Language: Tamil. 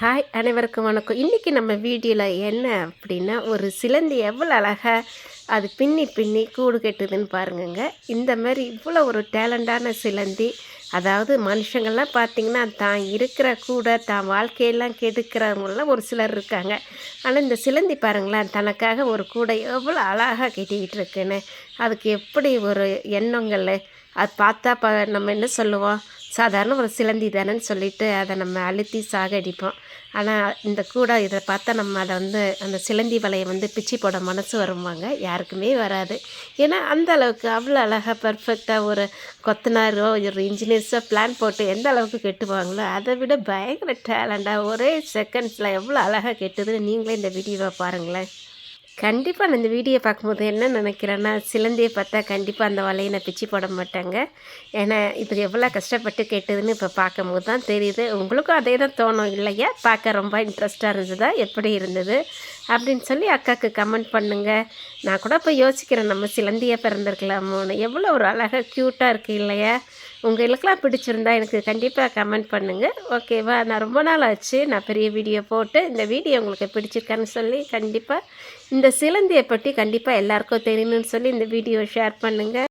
ஹாய் அனைவருக்கும் வணக்கம். இன்றைக்கி நம்ம வீடியோவில் என்ன அப்படின்னா ஒரு சிலந்தி எவ்வளோ அழகாக அது பின்னி பின்னி கூடு கெட்டுதுன்னு பாருங்கங்க. இந்த மாதிரி இவ்வளோ ஒரு டேலண்டான சிலந்தி அதாவது மனுஷங்கள்லாம் பார்த்திங்கன்னா தான் இருக்கிற கூட தான் வாழ்க்கையெல்லாம் கெடுக்கிறவங்களாம் ஒரு சிலர் இருக்காங்க. ஆனால் இந்த சிலந்தி பாருங்களேன் தனக்காக ஒரு கூடை எவ்வளோ அழகாக கெட்டிக்கிட்டு இருக்குன்னு. அதுக்கு எப்படி ஒரு எண்ணங்கள் அது பார்த்தா ப நம்ம என்ன சொல்லுவோம்? சாதாரண ஒரு சிலந்தி தானேன்னு சொல்லிட்டு அதை நம்ம அழுத்தி சாகடிப்போம் ஆனால் இந்த கூட இதை பார்த்தா நம்ம அதை வந்து அந்த சிலந்தி வலையை வந்து பிச்சு போட மனசு வருவாங்க யாருக்குமே வராது. ஏன்னா அந்த அளவுக்கு அவ்வளோ அழகாக பர்ஃபெக்டாக ஒரு கொத்தனாரோ ஒரு இன்ஜினியர்ஸோ பிளான் போட்டு எந்த அளவுக்கு கெட்டுவாங்களோ அதை விட பயங்கர டேலண்டாக ஒரே செகண்ட்ஸில் எவ்வளோ அழகாக கெட்டுதுன்னு நீங்களே இந்த வீடியோவை பாருங்களேன். கண்டிப்பாக நான் இந்த வீடியோ பார்க்கும்போது என்ன நினைக்கிறேன்னா சிலந்தியை பார்த்தா கண்டிப்பாக அந்த வலையை நான் பிச்சு போட மாட்டாங்க. ஏன்னா இது எவ்வளோ கஷ்டப்பட்டு கேட்டதுன்னு இப்போ பார்க்கும்போது தான் தெரியுது. உங்களுக்கும் அதே தான் தோணும் இல்லையா? பார்க்க ரொம்ப இன்ட்ரெஸ்ட்டாக இருந்ததா? எப்படி இருந்தது? அப்படின்னு சொல்லி அக்காவுக்கு கமெண்ட் பண்ணுங்கள் நான் கூட இப்போ யோசிக்கிறேன் நம்ம சிலந்தியாக பிறந்திருக்கலாமோன்னு. எவ்வளோ ஒரு அழகாக க்யூட்டாக இருக்குது இல்லையா? உங்களுக்கெல்லாம் பிடிச்சிருந்தா எனக்கு கண்டிப்பாக கமெண்ட் பண்ணுங்கள் ஓகேவா நான் ரொம்ப நாள் ஆச்சு. நான் பெரிய வீடியோ போட்டு இந்த வீடியோ உங்களுக்கு பிடிச்சிருக்கான்னு சொல்லி கண்டிப்பாக இந்த சிலந்தியை பற்றி கண்டிப்பாக எல்லாருக்கும் தெரியணும்னு சொல்லி இந்த வீடியோ ஷேர் பண்ணுங்கள்